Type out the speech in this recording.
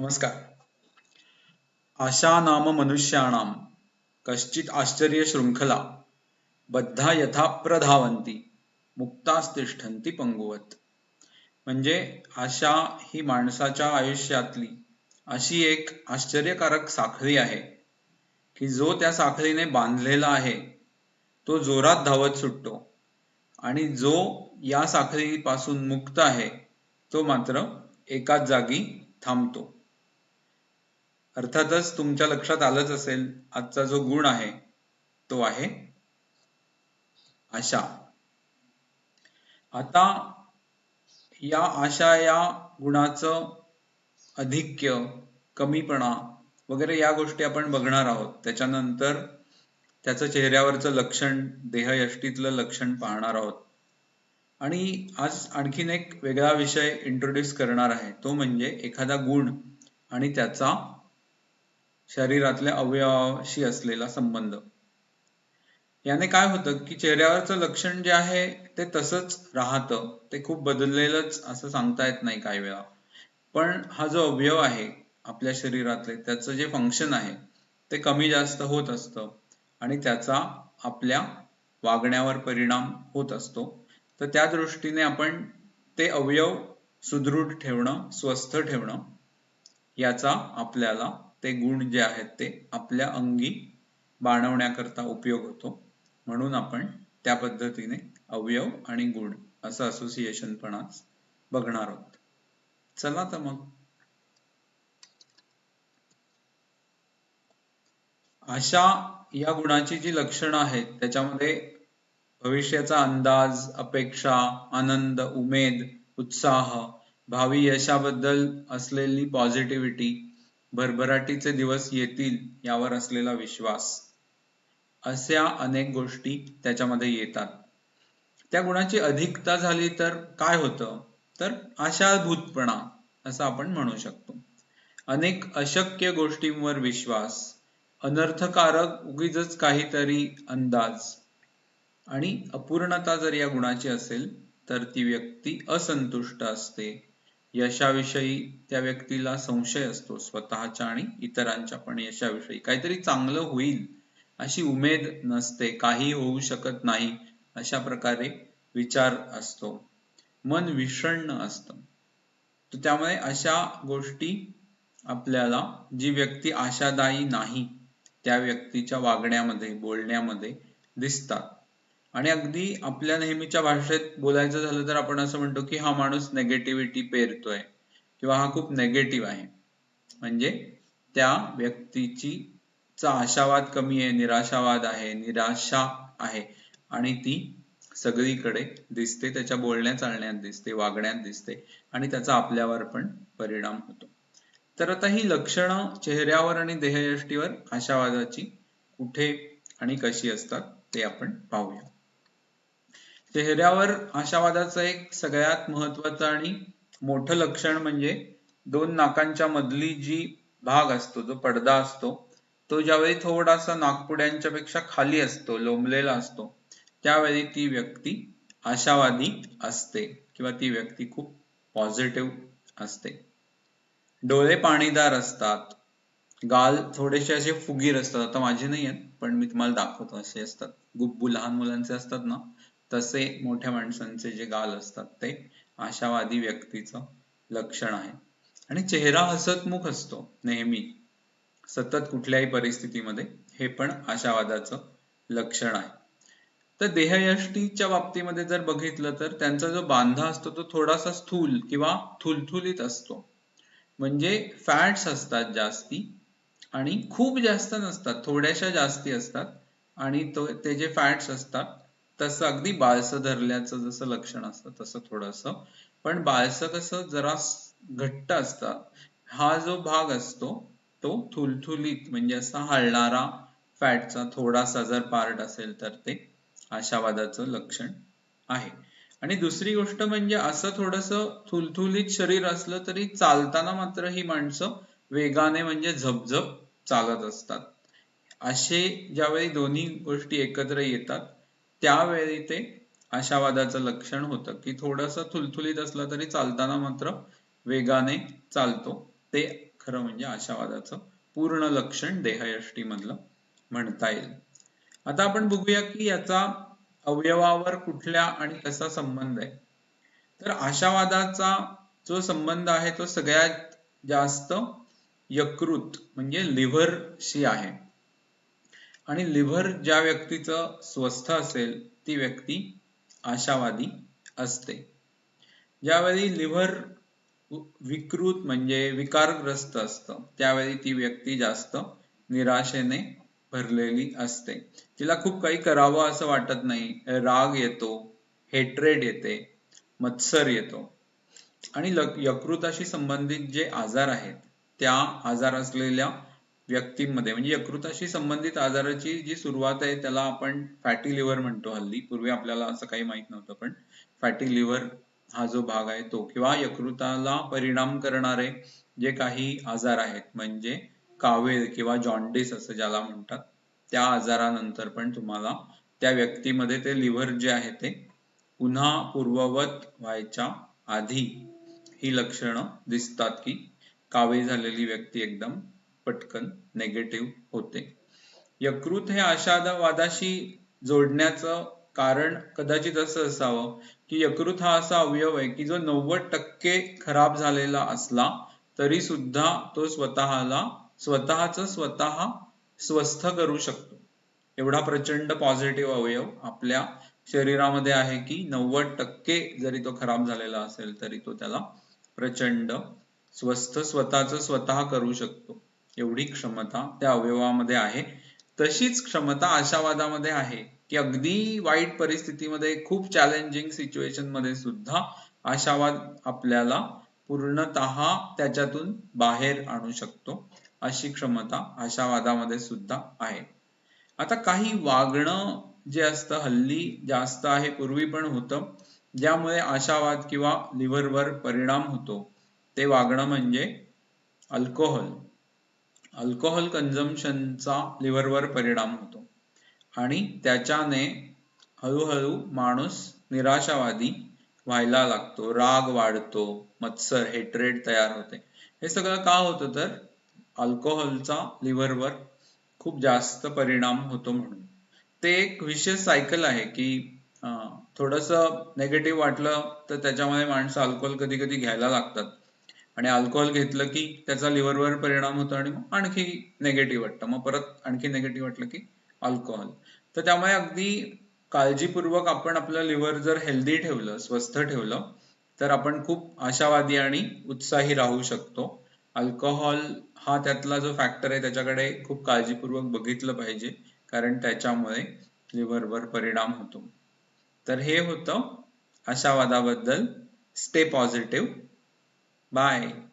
नमस्कार. आशा नाम मनुष्याणाम कश्चित आश्चर्य शृंखला बद्धा यथा प्रधावंती मुक्तास्तिष्ठन्ति पंगुवत. म्हणजे आशा ही माणसाच्या आयुष्यातली अशी एक आश्चर्यकारक साखळी आहे की जो त्या साखळीने बांधलेला आहे तो जोरात धावत सुटतो आणि जो या साखळीपासून मुक्त आहे तो मात्र एकाच जागी थांबतो. अर्थातच तुमच्या लक्षात आलंच असेल आजचा जो गुण आहे तो आहे आशा. आता या आशा या गुणाचं अधिक्य कमीपणा वगैरे या गोष्टी आपण बघणार आहोत. त्याच्यानंतर त्याचं चेहऱ्यावरचं लक्षण देहयष्टीतलं लक्षण पाहणार आहोत. आणि आज आणखीन एक वेगळा विषय इंट्रोड्यूस करणार आहे. तो म्हणजे एखादा गुण आणि त्याचा शरीरातल्या अवयवाशी असलेला संबंध. याने काय होतं की चेहऱ्यावरचं लक्षण जे आहे ते तसंच राहतं. ते खूप बदललेलंच असं सांगता येत नाही काही वेळा. पण हा जो अवयव आहे आपल्या शरीरातले त्याचं जे फंक्शन आहे ते कमी जास्त होत असतं. आणि त्याचा आपल्या वागण्यावर परिणाम होत असतो. तर त्या दृष्टीने आपण ते अवयव सुदृढ ठेवणं स्वस्थ ठेवणं याचा आपल्याला ते गुण जे आहेत ते आपल्या अंगी बाणवण्याकरता उपयोग होतो. म्हणून आपण त्या पद्धतीने अवयव आणि गुण असं असोसिएशन पण आज बघणार आहोत. चला तर मग. अशा या गुणाची जी लक्षणं आहेत त्याच्यामध्ये भविष्याचा अंदाज अपेक्षा आनंद उमेद उत्साह भावी यशाबद्दल असलेली पॉझिटिव्हिटी भरभराटीचे दिवस येतील यावर असलेला विश्वास. अशा अनेक गोष्टी त्याच्यामध्ये येतात. त्या गुणाची अधिकता झाली तर काय होतं? तर आशाभूतपणा असं आपण म्हणू शकतो. अनेक अशक्य गोष्टींवर विश्वास अनर्थकारक उगीच काहीतरी अंदाज आणि अपूर्णता जर या गुणाची असेल तर ती व्यक्ती असंतुष्ट असते. यशाविषयी त्या व्यक्तीला संशय असतो स्वतःच्या आणि इतरांच्या पण यशाविषयी. काहीतरी चांगलं होईल अशी उमेद नसते काही होऊ शकत नाही अशा प्रकारे विचार असतो. मन विषण्ण असतं. तर त्यामुळे अशा गोष्टी आपल्याला जी व्यक्ती आशादायी नाही त्या व्यक्तीच्या वागण्यामध्ये बोलण्यामध्ये दिसतात. आणि अगदी आपल्या नेहमीच्या भाषेत बोलायचं झालं तर आपण असं म्हणतो की हा माणूस नेगेटिव्हिटी पेरतोय किंवा हा खूप नेगेटिव्ह आहे. म्हणजे त्या व्यक्तीची चा आशावाद कमी आहे निराशावाद आहे निराशा आहे आणि ती सगळीकडे दिसते त्याच्या बोलण्या चालण्यात दिसते वागण्यात दिसते आणि त्याचा आपल्यावर पण परिणाम होतो. तर आता ही लक्षणं चेहऱ्यावर आणि देहयष्टीवर आशावादाची कुठे आणि कशी असतात ते आपण पाहूया. चेहऱ्यावर आशावादाचं एक सगळ्यात महत्वाचं आणि मोठं लक्षण म्हणजे दोन नाकांच्या मधली जी भाग असतो जो पडदा असतो तो ज्यावेळी थोडासा नागपुड्यांच्या पेक्षा खाली असतो लोंबलेला असतो त्यावेळी ती व्यक्ती आशावादी असते किंवा ती व्यक्ती खूप पॉझिटिव्ह असते. डोळे पाणीदार असतात गाल थोडेसे असे फुगीर असतात आता माझे नाही आहेत पण मी तुम्हाला दाखवतो असे असतात. गुब्बू लहान मुलांचे असतात ना तसे मोठ्या माणसांचे जे गाल असतात ते आशावादी व्यक्तीचं लक्षण आहे. आणि चेहरा हसतमुख असतो नेहमी. सतत कुठल्याही परिस्थितीमध्ये हे पण आशावादाचं लक्षण आहे. तर देहयष्टीच्या बाबतीमध्ये जर बघितलं तर त्यांचा जो बांधा असतो तो थोडासा स्थूल किंवा थुलथुलीत असतो. म्हणजे फॅट्स असतात जास्ती आणि खूप जास्त नसतात थोड्याशा जास्ती असतात आणि तो ते जे फॅट्स असतात तसं अगदी बाळसं धरल्याचं जसं लक्षण असतं तसं थोडस. पण बाळसं कसं जरा घट्ट असतात. हा जो भाग असतो तो थुलथुलीत म्हणजे असा हलणारा फॅटचा थोडासा जर पार्ट असेल तर ते आशावादाचं लक्षण आहे. आणि दुसरी गोष्ट म्हणजे असं थोडस थुलथुलीत शरीर असलं तरी चालताना मात्र ही माणसं वेगाने म्हणजे झपझप चालत असतात. असे ज्यावेळी दोन्ही गोष्टी एकत्र येतात त्यावेळी ते आशावादाचं लक्षण होतं की थोडस थुलथुलीत असलं तरी चालताना मात्र वेगाने चालतो. ते खरं म्हणजे आशावादाचं पूर्ण लक्षण देहयष्टी मधलं म्हणता येईल. आता आपण बघूया की याचा अवयवावर कुठल्या आणि कसा संबंध आहे. तर आशावादाचा जो संबंध आहे तो सगळ्यात जास्त यकृत म्हणजे लिव्हरशी आहे. आणि लिव्हर ज्या व्यक्तीचं स्वस्थ असेल ती व्यक्ती आशावादी असते. ज्यावेळी लिव्हर विकृत म्हणजे विकारग्रस्त असतं त्यावेळी ती व्यक्ती जास्त निराशेने भरलेली असते. तिला खूप काही करावं असं वाटत नाही. राग येतो हेट्रेड येते मत्सर येतो. आणि यकृताशी संबंधित जे आजार आहेत त्या आजार असलेल्या व्यक्तींमध्ये म्हणजे यकृताशी संबंधित आजाराची जी सुरुवात आहे त्याला आपण फॅटी लिव्हर म्हणतो हल्ली. पूर्वी आपल्याला असं काही माहीत नव्हतं पण फॅटी लिव्हर हा जो भाग आहे तो किंवा यकृताला परिणाम करणारे जे काही आजार आहेत म्हणजे कावीळ किंवा जॉन्डिस असं ज्याला म्हणतात त्या आजारानंतर पण तुम्हाला त्या व्यक्तीमध्ये ते लिव्हर जे आहे ते पुन्हा पूर्ववत व्हायच्या आधी ही लक्षणं दिसतात की कावे झालेली व्यक्ती एकदम पटकन नेगेटिव्ह होते. यकृत हे आशावादाशी जोडण्याचं कारण कदाचित असं असावं की यकृत हा असा अवयव आहे की जो नव्वद टक्के खराब झालेला असला तरी सुद्धा तो स्वतःला स्वतःच स्वतः स्वस्थ करू शकतो. एवढा प्रचंड पॉझिटिव्ह अवयव आपल्या शरीरामध्ये आहे की नव्वद टक्के जरी तो खराब झालेला असेल तरी तो त्याला प्रचंड स्वस्थ स्वतःच स्वतः करू शकतो. एवढी क्षमता त्या अवयवामध्ये आहे. तशीच क्षमता आशावादामध्ये आहे की अगदी वाईट परिस्थितीमध्ये खूप चॅलेंजिंग सिच्युएशनमध्ये सुद्धा आशावाद आपल्याला पूर्णतः त्याच्यातून बाहेर आणू शकतो. अशी क्षमता आशावादामध्ये सुद्धा आहे. आता काही वागणं जे असतं हल्ली जास्त आहे पूर्वी पण होतं ज्यामुळे आशावाद किंवा लिव्हरवर परिणाम होतो. ते वागणं म्हणजे अल्कोहोल अल्कोहोल कन्झम्पशनचा लिव्हरवर परिणाम होतो. आणि त्याच्याने हळूहळू माणूस निराशावादी व्हायला लागतो राग वाढतो मत्सर हेट्रेड तयार होते. हे सगळं का होतं तर अल्कोहोलचा लिव्हरवर खूप जास्त परिणाम होतो म्हणून. ते एक विशेष सायकल आहे की थोडस नेगेटिव्ह वाटलं तर त्याच्यामध्ये माणसं अल्कोहोल कधी कधी घ्यायला लागतात. आणि अल्कोहोल घेतलं की त्याचा लिव्हरवर परिणाम होतो आणि मग आणखी नेगेटिव्ह वाटतं. मग परत आणखी नेगेटिव्ह वाटलं की अल्कोहोल तर त्यामुळे अगदी काळजीपूर्वक आपण आपलं लिव्हर जर हेल्दी ठेवलं स्वस्थ ठेवलं तर आपण खूप आशावादी आणि उत्साही राहू शकतो. अल्कोहोल हा त्यातला जो फॅक्टर आहे त्याच्याकडे खूप काळजीपूर्वक बघितलं पाहिजे कारण त्याच्यामुळे लिव्हरवर परिणाम होतो. तर हे होतं आशावादाबद्दल. Stay positive Bye.